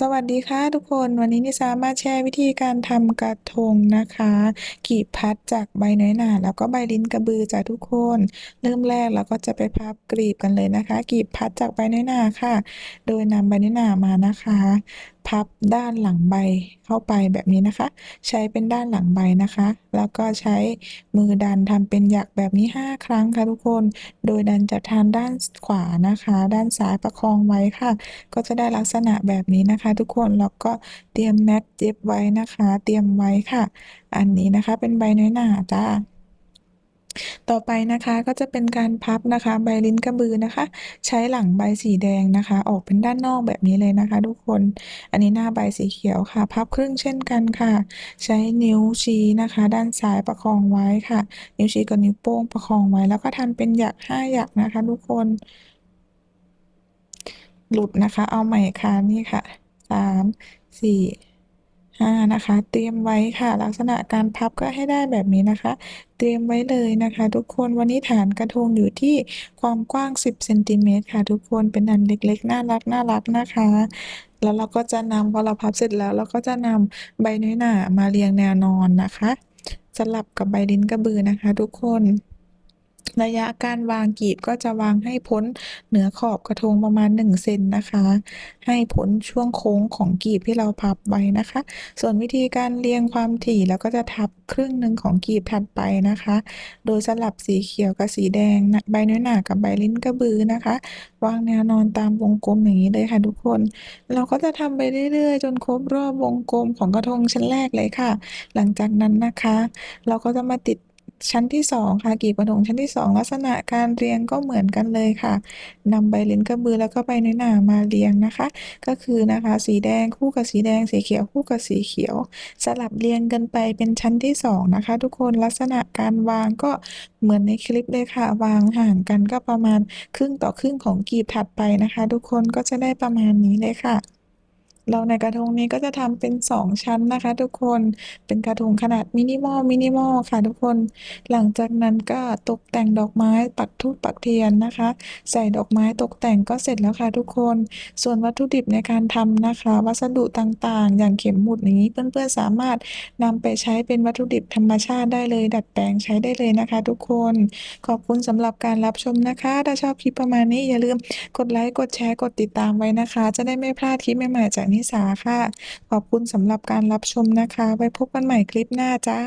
สวัสดีค่ะทุกคนวันนี้นิสามาแชร์วิธีการทำกระทงนะคะกีบพัดจากใบน้อยหนาแล้วก็ใบลิ้นกระบือจากทุกคน เริ่มแรกเราก็จะไปพับกลีบกันเลยนะคะกีบพัดจากใบน้อยหนาค่ะ โดยนำใบน้อยหนามานะคะ พับด้านหลังใบเข้าไปแบบนี้นะคะ ใช้เป็นด้านหลังใบนะคะ แล้วก็ใช้มือดันทำเป็นหยักแบบนี้ 5 ครั้งค่ะทุกคน โดยดันจากทางด้านขวานะคะ ด้านซ้ายประคองไว้ค่ะ ก็จะได้ลักษณะแบบนี้นะคะ ทุกคนแล้วก็เตรียมแม็กเย็บไว้นะคะ เตรียมไว้ค่ะ อันนี้นะคะเป็นใบน้อยหนาจ้า ต่อไปนะคะก็จะเป็นการพับนะคะ ใบลิ้นกระบือนะคะ ใช้หลังใบสีแดงนะคะ ออกเป็นด้านนอกแบบนี้เลยนะคะ ทุกคน อันนี้หน้าใบสีเขียวค่ะ พับครึ่งเช่นกันค่ะ ใช้นิ้วชี้นะคะ ด้านซ้ายประคองไว้ค่ะ นิ้วชี้กับนิ้วโป้งประคองไว้ แล้วก็ทำเป็นหยักห้าหยักนะคะ ทุกคนหลุดนะคะ เอาใหม่ค่ะนี่ค่ะสามสี่ ห้านะคะ เตรียมไว้ค่ะ ลักษณะการพับก็ให้ได้แบบนี้นะคะ เตรียมไว้เลยนะคะ ทุกคนวันนี้ฐานกระทงอยู่ที่ความกว้าง 10เซนติเมตรค่ะ ทุกคนเป็นอันเล็กๆ น่ารักน่ารักนะคะ แล้วเราก็จะนำพอเราพับเสร็จแล้ว เราก็จะนำใบน้อยหนามาเรียงแนวนอนนะคะ สลับกับใบลิ้นกระบือนะคะ ทุกคน ระยะการวางกีบก็จะวางให้พ้นเหนือขอบกระทงประมาณ1เซนนะคะ ให้พ้นช่วงโค้งของกีบที่เราพับไว้นะคะ ส่วนวิธีการเรียงความถี่แล้วก็จะทับครึ่งหนึ่งของกีบถัดไปนะคะ โดยสลับสีเขียวกับสีแดงใบน้อยหนากับใบลิ้นกระบือนะคะ วางแนวนอนตามวงกลมอย่างนี้เลยค่ะทุกคน เราก็จะทำไปเรื่อยๆ จนครบรอบวงกลมของกระทงชั้นแรกเลยค่ะ หลังจากนั้นนะคะ เราก็จะมาติด ชั้นที่สองค่ะกีบกระทงชั้นที่สองลักษณะการเรียงก็เหมือนกันเลยค่ะนำใบลิ้นกระบือแล้วก็ใบน้อหนามาเรียงนะคะ ก็คือนะคะ สีแดงคู่กับสีแดงสีเขียวคู่กับสีเขียว สลับเรียงกันไปเป็นชั้นที่สองนะคะ ทุกคนลักษณะการวางก็เหมือนในคลิปเลยค่ะ วางห่างกันก็ประมาณครึ่งต่อครึ่งของกีบถัดไปนะคะ ทุกคนก็จะได้ประมาณนี้เลยค่ะ เราในกระทงนี้ก็จะทำเป็นสองชั้นนะคะ ทุกคนเป็นกระทงขนาดมินิมอลมินิมอลค่ะทุกคน หลังจากนั้นก็ตกแต่งดอกไม้ปักธูปปักเทียนนะคะ ใส่ดอกไม้ตกแต่งก็เสร็จแล้วค่ะทุกคน ส่วนวัตถุดิบในการทำนะคะ วัสดุต่างๆ อย่างเข็มหมุดอย่างนี้ เพื่อนๆสามารถนำไปใช้เป็นวัตถุดิบธรรมชาติได้เลย ดัดแปลงใช้ได้เลยนะคะ ทุกคน ขอบคุณสำหรับการรับชมนะคะ ถ้าชอบคลิปประมาณนี้อย่าลืมกดไลค์กดแชร์กดติดตามไว้นะคะ จะได้ไม่พลาดคลิปใหม่ๆจากนิสาค่ะ ขอบคุณสำหรับการรับชมนะคะ ไว้พบกันใหม่คลิปหน้าจ้า